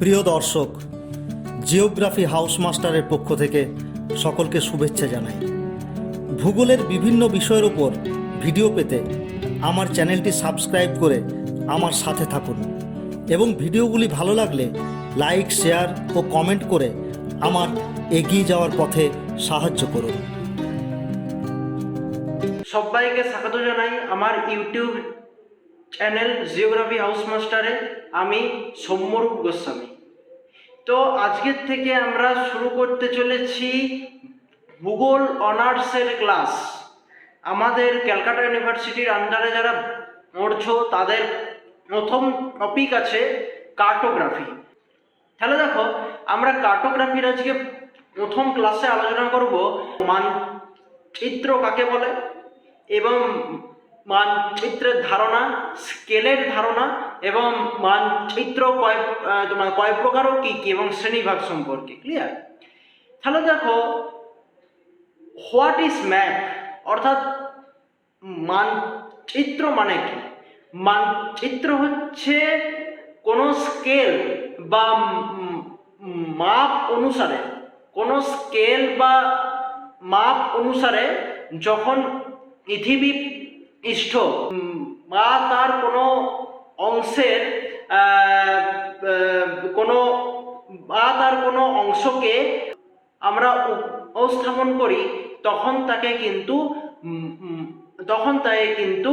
প্রিয় দর্শক, geography house মাস্টারের পক্ষ থেকে সকলকে শুভেচ্ছা জানাই। ভূগোলের বিভিন্ন বিষয়ের উপর ভিডিও পেতে আমার চ্যানেলটি সাবস্ক্রাইব করে আমার সাথে থাকুন এবং ভিডিওগুলি ভালো লাগলে লাইক, শেয়ার ও কমেন্ট করে আমার এগিয়ে যাওয়ার পথে সাহায্য করুন। সবাইকে স্বাগত জানাই আমার ইউটিউব চ্যানেল জিওগ্রাফি হাউস মাস্টারে আমি সৌম্যরূপ গোস্বামী। তো আজকের থেকে আমরা শুরু করতে চলেছি ভূগোল অনার্সের ক্লাস। আমাদের ক্যালকাটা ইউনিভার্সিটির আন্ডারে যারা পড়ছো, তাদের প্রথম টপিক আছে কার্টোগ্রাফি তাহলে দেখো, আমরা কার্টোগ্রাফির আজকে প্রথম ক্লাসে আলোচনা করব। মানচিত্র কাকে বলে? এবং মানচিত্রের ধারণা, স্কেলের ধারণা এবং মানচিত্র কয় তোমার কয় প্রকার ও কী কী এবং শ্রেণীভাগ সম্পর্কে ক্লিয়ার তাহলে দেখো হোয়াট ইজ ম্যাপ অর্থাৎ মানচিত্র মানে কি? মানচিত্র হচ্ছে কোনো স্কেল বা মাপ অনুসারে, কোনো স্কেল বা মাপ অনুসারে যখন পৃথিবী উম, বা তার কোনো অংশের কোনো বা তার কোনো অংশকে আমরা উপস্থাপন করি তখন তাকে কিন্তু তখন তাকে কিন্তু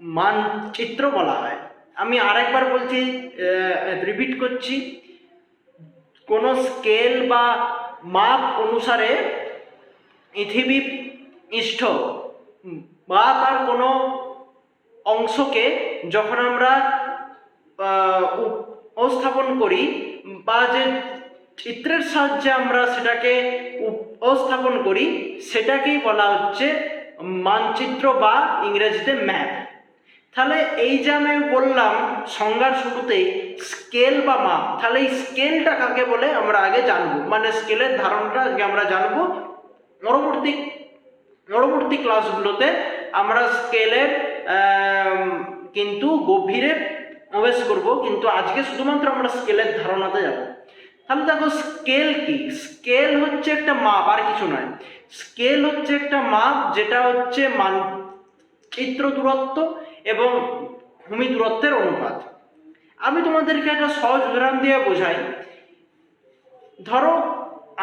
মানচিত্র বলা হয়। আমি আরেকবার বলছি রিপিট করছি। কোনো স্কেল বা মাপ অনুসারে পৃথিবী উম, বা তার কোনো অংশকে যখন আমরা উপস্থাপন করি, বা যে চিত্রের সাহায্যে আমরা সেটাকে উপস্থাপন করি, সেটাকেই বলা হচ্ছে মানচিত্র বা ইংরেজিতে ম্যাপ। তাহলে এই যে আমি বললাম সংজ্ঞার শুরুতেই স্কেল বা মাপ, তাহলে এই স্কেলটা কাকে বলে আমরা আগে জানব। মানে স্কেলের ধারণাটা আজকে আমরা জানব। পরবর্তী পরবর্তী ক্লাসগুলোতে আমরা স্কেলের কিন্তু গভীরে প্রবেশ করব, কিন্তু আজকে শুধুমাত্র আমরা স্কেলের ধারণাতে যাব। তাহলে দেখো স্কেল কি? স্কেল হচ্ছে একটা মাপ আর কিছু নয়। স্কেল হচ্ছে একটা মাপ যেটা হচ্ছে মানচিত্র দূরত্ব এবং ভূমি দূরত্বের অনুপাত। আমি তোমাদেরকে একটা সহজ উদাহরণ দিয়ে বোঝাই। ধরো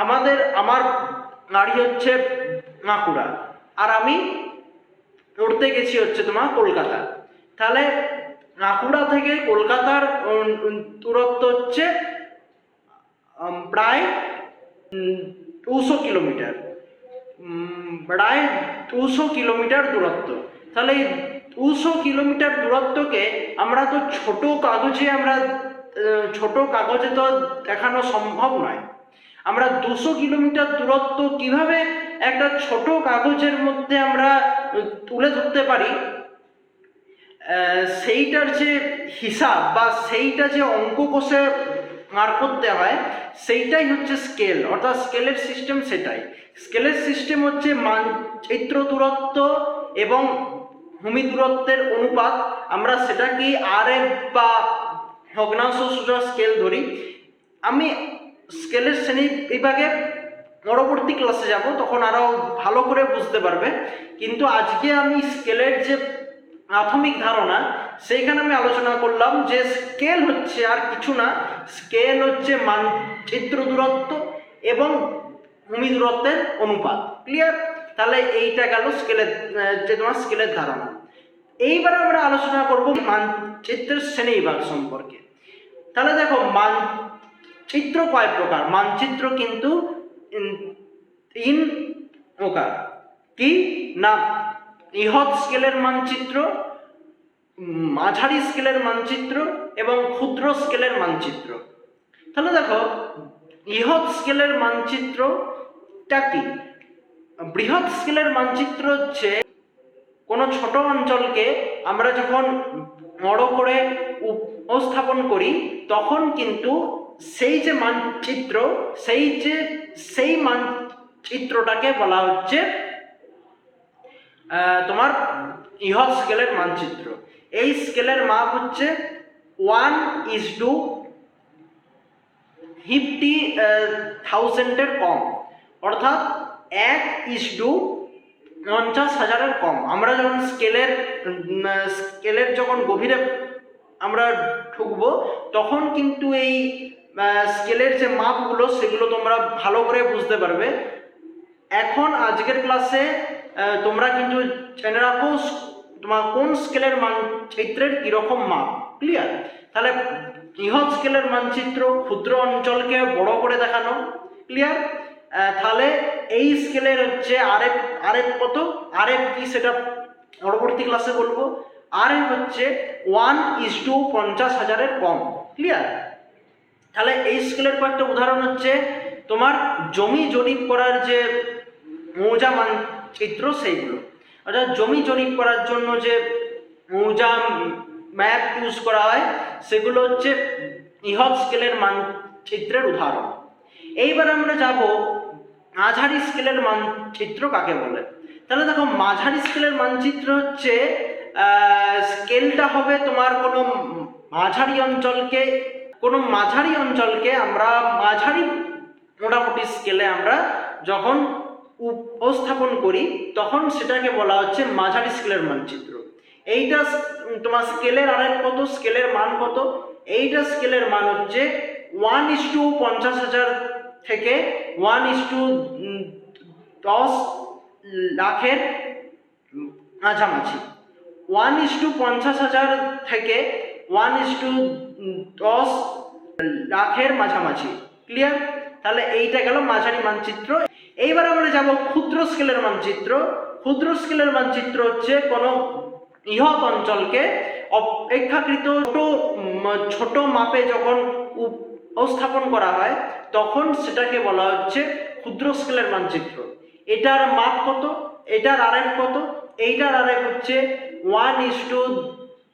আমাদের, আমার গাড়ি হচ্ছে বাঁকুড়া, আর আমি উঠতে গেছি হচ্ছে তোমার কলকাতা। তাহলে বাঁকুড়া থেকে কলকাতার দূরত্ব হচ্ছে প্রায় দুশো কিলোমিটার। প্রায় দুশো কিলোমিটার দূরত্ব। তাহলে এই টুশো কিলোমিটার দূরত্বকে আমরা তো ছোট কাগজে আমরা ছোট কাগজে তো দেখানো সম্ভব নয়। আমরা দুশো কিলোমিটার দূরত্ব কীভাবে একটা ছোট কাগজের মধ্যে আমরা তুলে ধরতে পারি সেইটার যে হিসাব বা সেইটা যে অঙ্ক কষে মার করতে হয়, সেইটাই হচ্ছে স্কেল। অর্থাৎ স্কেলের সিস্টেম সেটাই। স্কেলের সিস্টেম হচ্ছে মানচিত্র দূরত্ব এবং ভূমি দূরত্বের অনুপাত। আমরা সেটাকে আর এফ বা ভগ্নাংশ সূচক স্কেল ধরি। আমি স্কেলের শ্রেণি বিভাগে পরবর্তী ক্লাসে যাব, তখন আরও ভালো করে বুঝতে পারবে। কিন্তু আজকে আমি স্কেলের যে প্রাথমিক ধারণা, সেইখানে আমি আলোচনা করলাম যে স্কেল হচ্ছে আর কিছু না। স্কেল হচ্ছে মানচিত্র দূরত্ব এবং ভূমি দূরত্বের অনুপাত। ক্লিয়ার তাহলে এইটা গেল স্কেলের যে তোমার স্কেলের ধারণা। এইবার আমরা আলোচনা করব মানচিত্রের শ্রেণি বিভাগ সম্পর্কে। তাহলে দেখো, মানচিত্র কয় প্রকার? মানচিত্র কিন্তু ইন- প্রকার। কি? না বৃহৎ স্কেলের মানচিত্র, মাঝারি স্কেলের মানচিত্র এবং ক্ষুদ্র স্কেলের মানচিত্র। তাহলে দেখো বৃহৎ স্কেলের মানচিত্রটা কি? বৃহৎ স্কেলের মানচিত্র হচ্ছে কোনো ছোট অঞ্চলকে আমরা যখন বড় করে উপস্থাপন করি, তখন কিন্তু সেই যে মানচিত্র সেই যে সেই মানচিত্রটাকে বলা হচ্ছে তোমার ইহৎ স্কেলের মানচিত্র। এই স্কেলের মাপ হচ্ছে ওয়ান ইজ টু ফিফটি থাউজেন্ডের কম। অর্থাৎ এক ইস টু পঞ্চাশ হাজারের কম। আমরা যখন স্কেলের স্কেলের যখন গভীরে আমরা ঢুকবো, তখন কিন্তু এই স্কেলের যে মাপগুলো, সেগুলো তোমরা ভালো করে বুঝতে পারবে। এখন আজকের ক্লাসে তোমরা কিন্তু জেনে রাখো তোমার কোন স্কেলের মানচিত্রের কীরকম মাপ ক্লিয়ার তাহলে বৃহৎ স্কেলের মানচিত্র ক্ষুদ্র অঞ্চলকে বড় করে দেখানো ক্লিয়ার তাহলে এই স্কেলের হচ্ছে আরএফ আরএফ কত? আরএফ কি সেটা পরবর্তী ক্লাসে বলব। আরএফ হচ্ছে ওয়ান ইস টু পঞ্চাশ হাজারের কম ক্লিয়ার তাহলে এই স্কেলের কয়েকটা উদাহরণ হচ্ছে, তোমার জমি জরিপ করার যে মৌজা মানচিত্র সেইগুলো। অর্থাৎ জমি জরিপ করার জন্য যে মৌজা ম্যাপ ইউজ করা হয়, সেগুলো হচ্ছে বৃহৎ স্কেলের মানচিত্রের উদাহরণ। এইবার আমরা যাব মাঝারি স্কেলের মানচিত্র কাকে বলে? তাহলে দেখো, মাঝারি স্কেলের মানচিত্র হচ্ছে স্কেলটা হবে তোমার কোনো মাঝারি অঞ্চলকে কোনো মাঝারি অঞ্চলকে আমরা মাঝারি মোটামুটি স্কেলে আমরা যখন উপস্থাপন করি, তখন সেটাকে বলা হচ্ছে মাঝারি স্কেলের মানচিত্র। এইটা তোমার স্কেলের আরেক কত? স্কেলের মান কত? এইটা স্কেলের মান হচ্ছে ওয়ান ইস টু পঞ্চাশ হাজার থেকে ওয়ান ইস টু দশ লাখের মাঝামাঝি। ওয়ান ইস টু পঞ্চাশ হাজার থেকে ওয়ান ইস টু দশ লাখের মাঝামাঝি। ক্লিয়ার তাহলে এইটা গেল মাঝারি মানচিত্র। এইবার আমরা যাব ক্ষুদ্র স্কেলের মানচিত্র। ক্ষুদ্র স্কেলের মানচিত্র হচ্ছে কোনো বৃহৎ অঞ্চলকে অপেক্ষাকৃত ছোট ছোট মাপে যখন উপস্থাপন করা হয়, তখন সেটাকে বলা হচ্ছে ক্ষুদ্র স্কেলের মানচিত্র। এটার মাপ কত? এটার আরেক কত? এইটার আরেক হচ্ছে ওয়ান ইস টু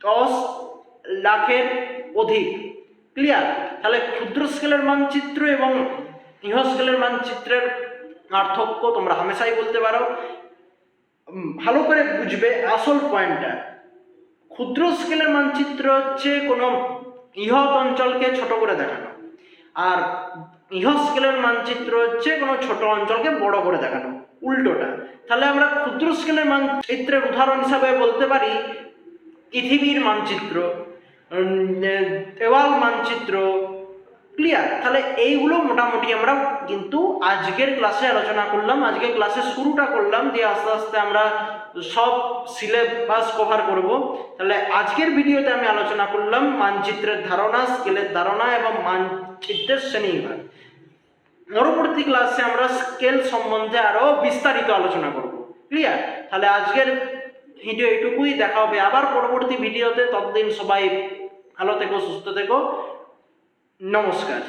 দশ লাখের অধিক। ক্লিয়ার তাহলে ক্ষুদ্র স্কেলের মানচিত্র এবং বৃহৎ স্কেলের মানচিত্রের পার্থক্য তোমরা হামেশাই বলতে পারো। ভালো করে বুঝবে আসল পয়েন্টটা ক্ষুদ্র স্কেলের মানচিত্র হচ্ছে কোনো বৃহৎ অঞ্চলকে ছোট করে দেখানো। আর বৃহৎ স্কেলের মানচিত্র হচ্ছে কোনো ছোট অঞ্চলকে বড় করে দেখানো। উল্টোটা। তাহলে আমরা ক্ষুদ্র স্কেলের মানচিত্রের উদাহরণ হিসাবে বলতে পারি পৃথিবীর মানচিত্র। দেওয়াল মানচিত্র ক্লিয়ার তাহলে এইগুলো মোটামুটি আমরা কিন্তু আজকের ক্লাসে আলোচনা করলাম। আজকের ক্লাসে শুরুটা করলাম দিয়ে আস্তে আস্তে আমরা সব সিলেবাস কভার করব। তাহলে আজকের ভিডিওতে আমি আলোচনা করলাম মানচিত্রের ধারণা স্কেলের ধারণা এবং মানচিত্রের শ্রেণীবিভাগ। পরবর্তী ক্লাসে আমরা স্কেল সম্বন্ধে আরও বিস্তারিত আলোচনা করব। ক্লিয়ার তাহলে আজকের ভিডিও এটুকুই দেখা হবে আবার পরবর্তী ভিডিওতে ততদিন সবাই ভালো থেকো সুস্থ থেকো। নমস্কার।